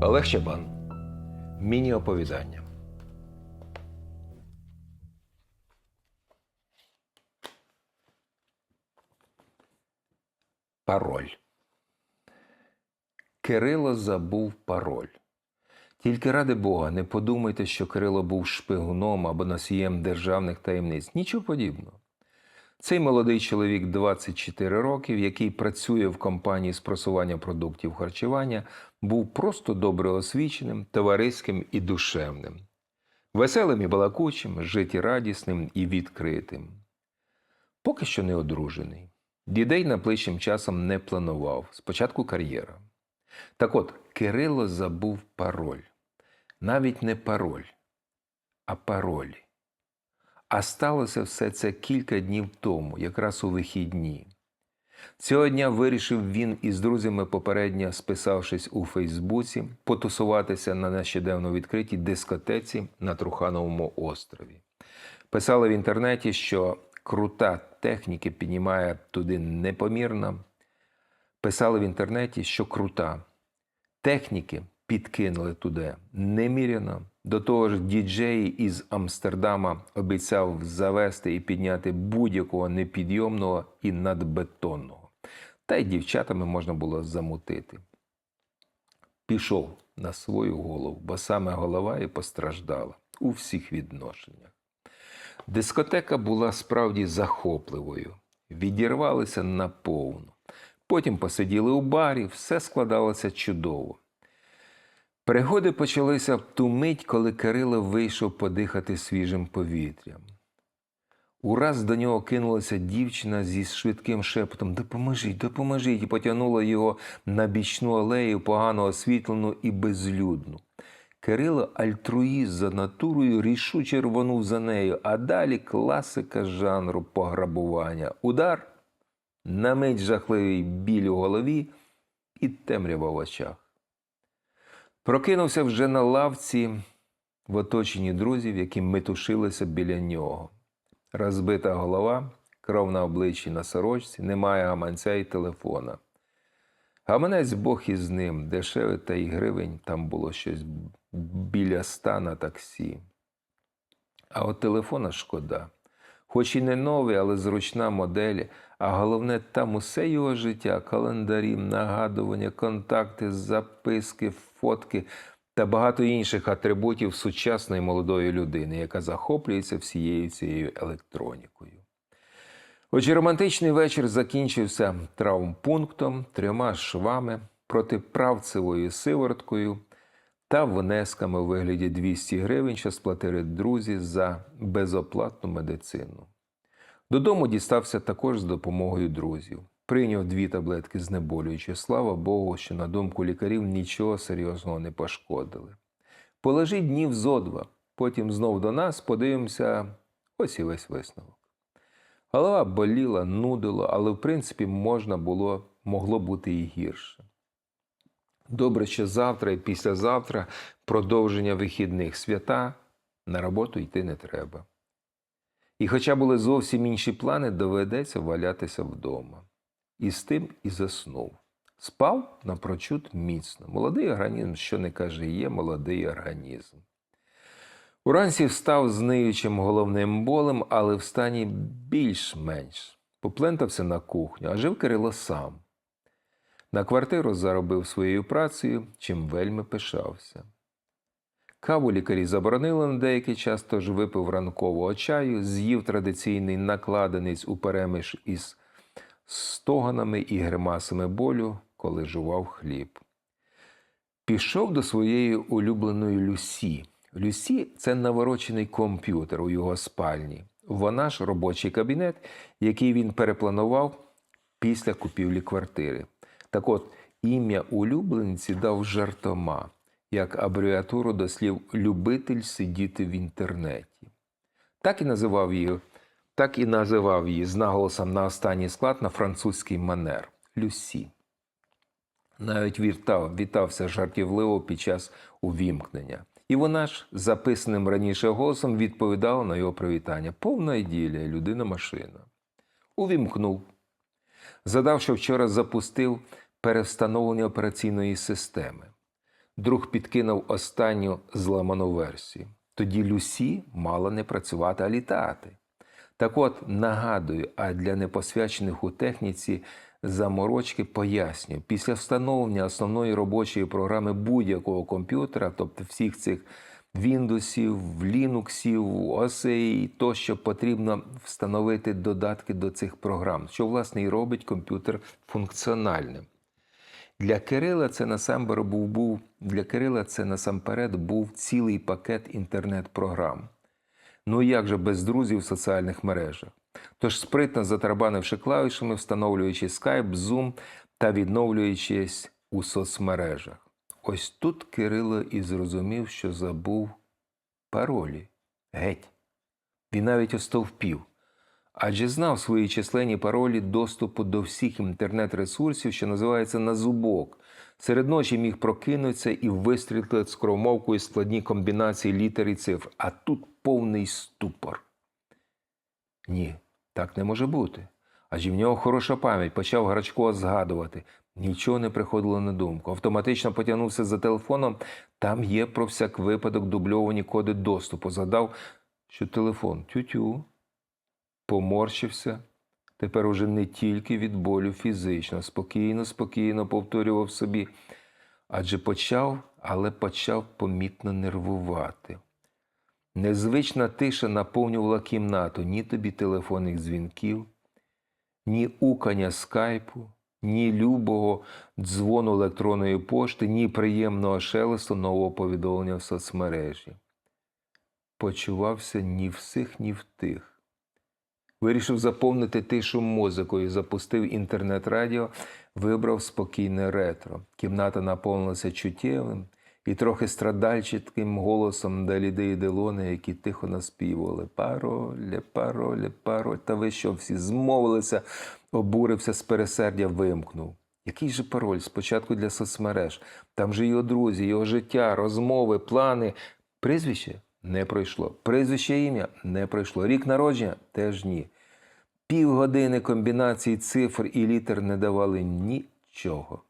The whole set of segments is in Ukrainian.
Харчебан. Міні-оповідання. Пароль. Кирило забув пароль. Тільки ради Бога, не подумайте, що Кирило був шпигуном або носієм державних таємниць. Нічого подібного. Цей молодий чоловік 24 років, який працює в компанії з просування продуктів харчування, був просто добре освіченим, товариським і душевним, веселим і балакучим, життєрадісним і відкритим. Поки що не одружений. Дідей наближчим часом не планував. Спочатку кар'єра. Так от, Кирило забув пароль. Навіть не пароль, а паролі. А сталося все це кілька днів тому, якраз у вихідні. Цього дня вирішив він із друзями, попередньо списавшись у Фейсбуці, потусуватися на нещодавно відкритій дискотеці на Трухановому острові. Писали в інтернеті, що крута техніки піднімає туди непомірно. Писали в інтернеті, що крута. Техніки підкинули туди неміряно. До того ж, діджей із Амстердама обіцяв завести і підняти будь-якого непідйомного і надбетонного. Та й дівчатами можна було замутити. Пішов на свою голову, бо саме голова і постраждала у всіх відношеннях. Дискотека була справді захопливою, відірвалися наповну. Потім посиділи у барі, все складалося чудово. Пригоди почалися в ту мить, коли Кирило вийшов подихати свіжим повітрям. Ураз до нього кинулася дівчина зі швидким шепотом Допоможіть, допоможіть, і потягнула його на бічну алею, погано освітлену і безлюдну. Кирило альтруїст за натурою рішуче рвонув за нею, а далі класика жанру пограбування. Удар, на мить жахливий біль у голові і темрява в очах. Прокинувся вже на лавці в оточенні друзів, які метушилися біля нього. Розбита голова, кров на обличчі на сорочці, немає гаманця і телефона. Гаманець Бог із ним, дешевий та й гривень, там було щось біля ста на таксі. А от телефона шкода. Хоч і не новий, але зручна модель, а головне, там усе його життя, календарі, нагадування, контакти, записки, фотки та багато інших атрибутів сучасної молодої людини, яка захоплюється всією цією електронікою. Отже, романтичний вечір закінчився травмпунктом, трьома швами, протиправцевою сивороткою та внесками у вигляді 200 гривень, що сплатили друзі за безоплатну медицину. Додому дістався також з допомогою друзів. Прийняв дві таблетки знеболюючи. Слава Богу, що, на думку лікарів, нічого серйозного не пошкодили. Положіть днів зо два, потім знов до нас подивимося ось і весь висновок. Голова боліла, нудило, але в принципі можна було, могло бути і гірше. Добре, що завтра і післязавтра продовження вихідних свята на роботу йти не треба. І хоча були зовсім інші плани, доведеться валятися вдома. І з тим і заснув. Спав напрочуд міцно. Молодий організм, що не каже, є молодий організм. Уранці встав з ниючим головним болем, але в стані більш-менш. Поплентався на кухню, а жив Кирило сам. На квартиру заробив своєю працею, чим вельми пишався. Каву лікарі заборонили на деякий час, тож випив ранкового чаю, з'їв традиційний накладенець у перемиш із стоганами і гримасами болю, коли жував хліб. Пішов до своєї улюбленої Люсі. Люсі це наворочений комп'ютер у його спальні. Вона ж робочий кабінет, який він перепланував після купівлі квартири. Так от, ім'я улюбленці дав жартома, як абревіатуру до слів любитель сидіти в інтернеті. Так і називав її, так і називав її з наголосом на останній склад на французький манер Люсі. Навіть вітав, вітався жартівливо під час увімкнення. І вона ж записаним раніше голосом відповідала на його привітання. Повна іділія, людина-машина. Увімкнув. Задав, що вчора запустив перевстановлення операційної системи. Друг підкинув останню зламану версію. Тоді Люсі мала не працювати, а літати. Так от, нагадую, а для непосвячених у техніці заморочки пояснюю, після встановлення основної робочої програми будь-якого комп'ютера, тобто всіх цих Windows, Linux, OSI, тощо потрібно встановити додатки до цих програм, що власне і робить комп'ютер функціональним. Для Кирила це насамперед був, був для Кирила це насамперед був цілий пакет інтернет-програм. Ну як же без друзів в соціальних мережах? Тож спритно затарабанивши клавішами, встановлюючи Skype, Zoom та відновлюючись у соцмережах. Ось тут Кирило і зрозумів, що забув паролі. Геть. Він навіть остовпів. Адже знав свої численні паролі доступу до всіх інтернет-ресурсів, що називається на зубок. Серед ночі міг прокинутися і вистрілити скромовкою складні комбінації літер і цифр. А тут повний ступор. Ні, так не може бути. Адже в нього хороша пам'ять, почав Грачко згадувати. Нічого не приходило на думку. Автоматично потягнувся за телефоном. Там є про всяк випадок дубльовані коди доступу. Згадав, що телефон тю-тю, поморщився. Тепер уже не тільки від болю фізично, спокійно, спокійно повторював собі. Адже почав, але почав помітно нервувати. Незвична тиша наповнювала кімнату ні тобі телефонних дзвінків, ні укання скайпу, ні любого дзвону електронної пошти, ні приємного шелесту нового повідомлення в соцмережі. Почувався ні в сих, ні в тих. Вирішив заповнити тишу музикою, запустив інтернет-радіо, вибрав спокійне ретро. Кімната наповнилася чуттєвим і трохи страдальчитким голосом Даліди і Делони, які тихо наспівували пароль, пароль, пароль. Та ви що всі змовилися, обурився з пересердя, вимкнув. Який же пароль? Спочатку для соцмереж. Там же його друзі, його життя, розмови, плани. Прізвище не пройшло. Прізвище ім'я не пройшло. Рік народження теж ні. Півгодини комбінації цифр і літер не давали нічого.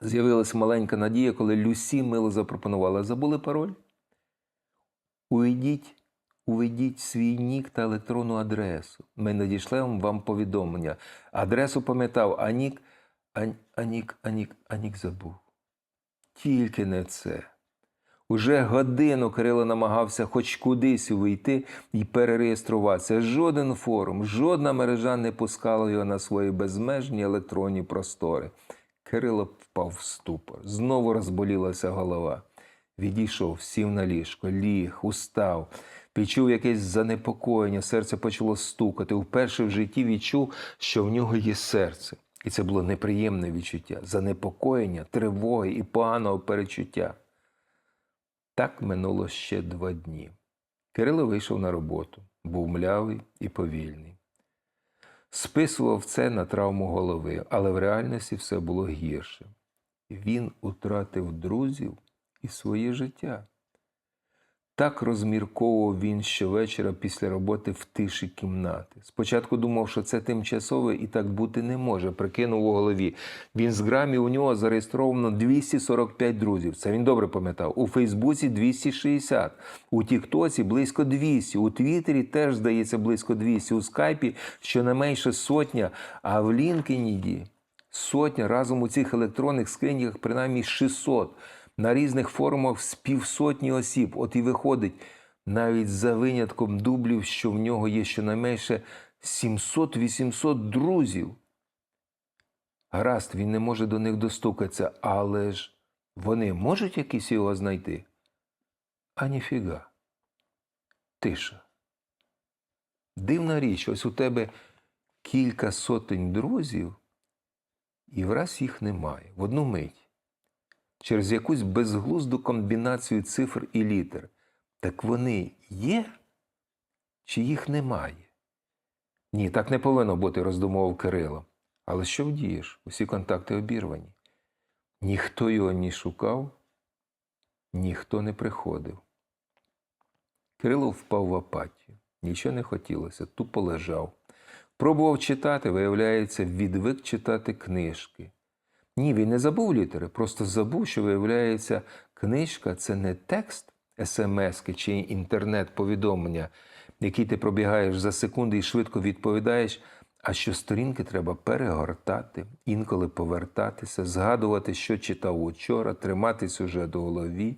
З'явилася маленька надія, коли Люсі мило запропонувала. Забули пароль? Уведіть, уведіть свій нік та електронну адресу. Ми надішлемо вам повідомлення. Адресу пам'ятав, а нік, а, а нік, а нік, а нік забув. Тільки не це. Уже годину Кирило намагався хоч кудись увійти і перереєструватися. Жоден форум, жодна мережа не пускала його на свої безмежні електронні простори. Кирило впав в ступор. Знову розболілася голова. Відійшов, сів на ліжко, ліг, устав. Відчув якесь занепокоєння, серце почало стукати. Вперше в житті відчув, що в нього є серце. І це було неприємне відчуття, занепокоєння, тривоги і поганого перечуття. Так минуло ще два дні. Кирило вийшов на роботу, був млявий і повільний. Списував це на травму голови, але в реальності все було гірше. Він утратив друзів і своє життя. Так розмірковував він щовечора після роботи в тиші кімнати. Спочатку думав, що це тимчасове і так бути не може, прикинув у голові. В інстаграмі у нього зареєстровано 245 друзів. Це він добре пам'ятав. У Фейсбуці 260, у Тіктоці близько 200, у Твіттері теж, здається, близько 200, у Скайпі щонайменше сотня, а в Лінкеніді сотня разом у цих електронних скриньках принаймні 600 на різних форумах з півсотні осіб. От і виходить, навіть за винятком дублів, що в нього є щонайменше 700-800 друзів. Гаразд, він не може до них достукатися, але ж вони можуть якісь його знайти? А ніфіга. Тиша. Дивна річ, ось у тебе кілька сотень друзів, і враз їх немає в одну мить через якусь безглузду комбінацію цифр і літер. Так вони є чи їх немає? Ні, так не повинно бути, роздумував Кирило. Але що вдієш? Усі контакти обірвані. Ніхто його ні шукав, ніхто не приходив. Кирило впав в апатію. Нічого не хотілося, тупо лежав. Пробував читати, виявляється, відвик читати книжки. Ні, він не забув літери, просто забув, що виявляється, книжка це не текст смс чи інтернет-повідомлення, який ти пробігаєш за секунди і швидко відповідаєш, а що сторінки треба перегортати, інколи повертатися, згадувати, що читав учора, тримати сюжет у голові,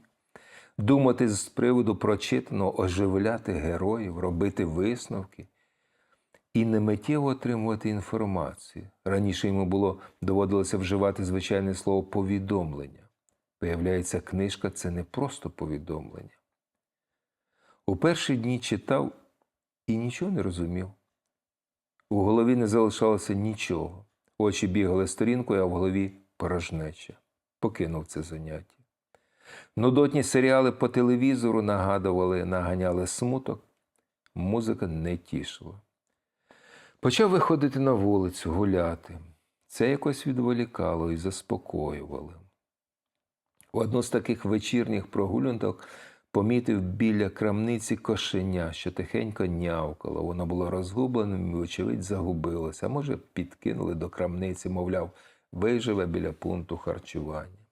думати з приводу прочитаного, оживляти героїв, робити висновки і не миттєво отримувати інформацію. Раніше йому було доводилося вживати звичайне слово повідомлення. Виявляється, книжка це не просто повідомлення. У перші дні читав і нічого не розумів. У голові не залишалося нічого. Очі бігали сторінкою, а в голові порожнеча. Покинув це заняття. Нудотні серіали по телевізору нагадували, наганяли смуток. Музика не тішила. Почав виходити на вулицю, гуляти. Це якось відволікало і заспокоювало. В одну з таких вечірніх прогулянок помітив біля крамниці кошеня, що тихенько нявкало. Воно було розгубленим і, вочевидь, загубилося. А може, підкинули до крамниці, мовляв, виживе біля пункту харчування.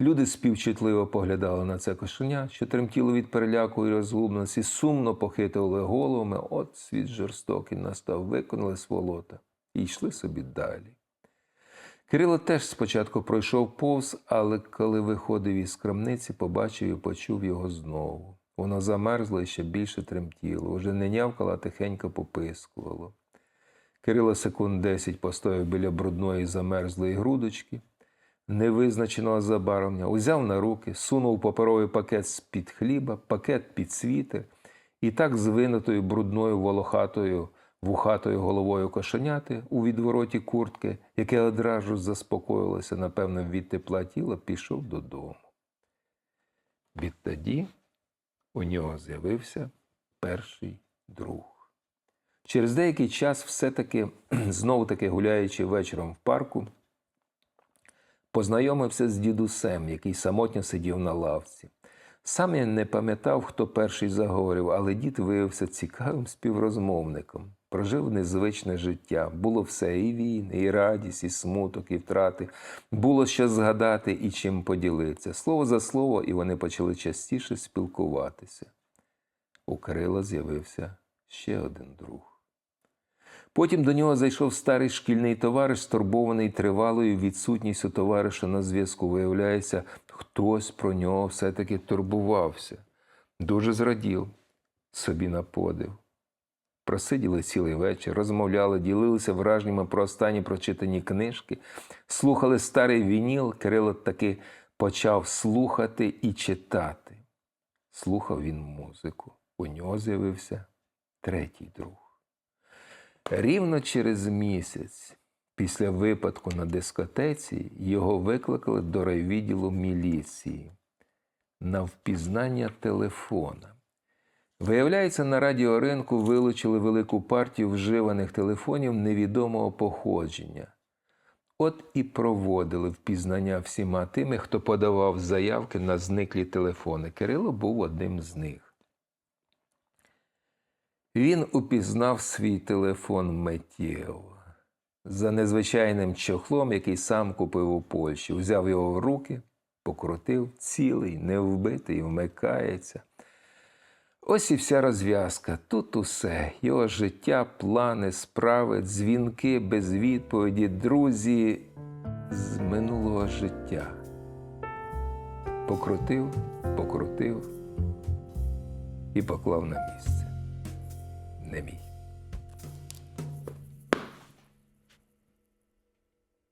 Люди співчутливо поглядали на це кошеня, що тремтіло від переляку і розгубленості, сумно похитували головами, от світ жорстокий настав, виконали сволота і йшли собі далі. Кирило теж спочатку пройшов повз, але коли виходив із крамниці, побачив і почув його знову. Воно замерзло і ще більше тремтіло, уже не нявкало, а тихенько попискувало. Кирило секунд десять постояв біля брудної замерзлої грудочки, невизначеного забарвлення, узяв на руки, сунув паперовий пакет з-під хліба, пакет під світер, і так звинутою брудною волохатою вухатою головою кошеняти у відвороті куртки, яке одразу заспокоїлося, напевно, від тепла тіла, пішов додому. Відтоді у нього з'явився перший друг. Через деякий час, все-таки, знову таки гуляючи вечором в парку, познайомився з дідусем, який самотньо сидів на лавці. Сам я не пам'ятав, хто перший заговорив, але дід виявився цікавим співрозмовником. Прожив незвичне життя. Було все і війни, і радість, і смуток, і втрати. Було що згадати і чим поділитися. Слово за слово, і вони почали частіше спілкуватися. У Кирила з'явився ще один друг. Потім до нього зайшов старий шкільний товариш, стурбований тривалою відсутністю товариша на зв'язку. Виявляється, хтось про нього все-таки турбувався. Дуже зрадів собі на подив. Просиділи цілий вечір, розмовляли, ділилися враженнями про останні прочитані книжки, слухали старий вініл, Кирило таки почав слухати і читати. Слухав він музику. У нього з'явився третій друг. Рівно через місяць після випадку на дискотеці його викликали до райвідділу міліції на впізнання телефона. Виявляється, на радіоринку вилучили велику партію вживаних телефонів невідомого походження. От і проводили впізнання всіма тими, хто подавав заявки на зниклі телефони. Кирило був одним з них. Він упізнав свій телефон миттєво за незвичайним чохлом, який сам купив у Польщі. Взяв його в руки, покрутив, цілий, невбитий, вмикається. Ось і вся розв'язка. Тут усе. Його життя, плани, справи, дзвінки без відповіді, друзі з минулого життя. Покрутив, покрутив і поклав на місце. Не мій.